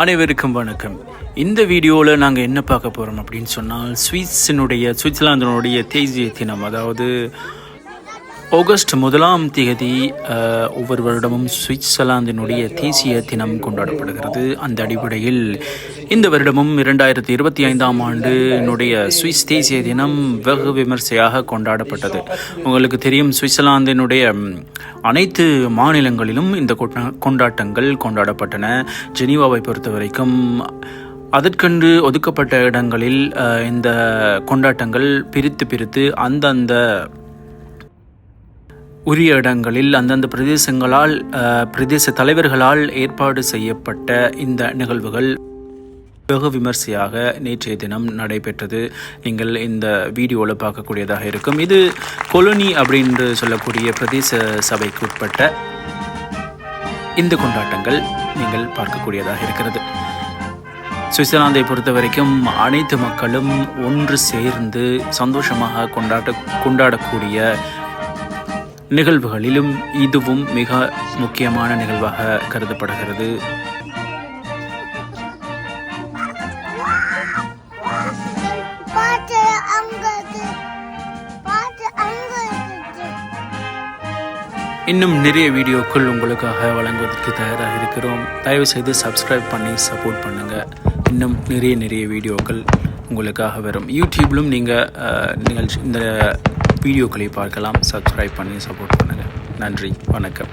அனைவருக்கும் வணக்கம். இந்த வீடியோவில் நாங்கள் என்ன பார்க்க போகிறோம் அப்படின்னு சொன்னால் ஸ்விட்ஸினுடைய சுவிட்சர்லாந்தினுடைய தேசிய தினம் அதாவது ஆகஸ்ட் முதலாம் தேதி ஒவ்வொரு வருடமும் சுவிட்சர்லாந்தினுடைய தேசிய தினம் கொண்டாடப்படுகிறது. அந்த அடிப்படையில் இந்த வருடமும் இரண்டாயிரத்தி இருபத்தி ஐந்தாம் ஆண்டினுடைய சுவிஸ் தேசிய தினம் வெகு விமர்சையாக கொண்டாடப்பட்டது. உங்களுக்கு தெரியும் சுவிட்சர்லாந்தினுடைய அனைத்து மாநிலங்களிலும் இந்த கொண்டாட்டங்கள் கொண்டாடப்பட்டன. ஜெனீவாவை பொறுத்த வரைக்கும் அதற்கென்று ஒதுக்கப்பட்ட இடங்களில் இந்த கொண்டாட்டங்கள் பிரித்து பிரித்து அந்தந்த உரிய இடங்களில் அந்தந்த பிரதேசங்களால் பிரதேச தலைவர்களால் ஏற்பாடு செய்யப்பட்ட இந்த நிகழ்வுகள் வெகு விமர்சையாக நேற்றைய தினம் நடைபெற்றது. நீங்கள் இந்த வீடியோவில் பார்க்கக்கூடியதாக இருக்கும். இது கொலோனி அப்படின்னு சொல்லக்கூடிய பிரதேச சபைக்கு உட்பட்ட இந்த கொண்டாட்டங்கள் நீங்கள் பார்க்கக்கூடியதாக இருக்கிறது. சுவிட்சர்லாந்தை பொறுத்த வரைக்கும் அனைத்து மக்களும் ஒன்று சேர்ந்து சந்தோஷமாக கொண்டாட்ட கொண்டாடக்கூடிய நிகழ்வுகளிலும் இதுவும் மிக முக்கியமான நிகழ்வாக கருதப்படுகிறது. இன்னும் நிறைய வீடியோக்கள் உங்களுக்காக வழங்குவதற்கு தயாராக இருக்கிறோம். தயவு செய்து சப்ஸ்கிரைப் பண்ணி சப்போர்ட் பண்ணுங்கள் இன்னும் நிறைய நிறைய வீடியோக்கள் உங்களுக்காக வரும். யூடியூப்லும் நீங்கள் நிகழ்ச்சி இந்த வீடியோக்களை பார்க்கலாம். சப்ஸ்கிரைப் பண்ணி சப்போர்ட் பண்ணுங்கள் நன்றி. வணக்கம்.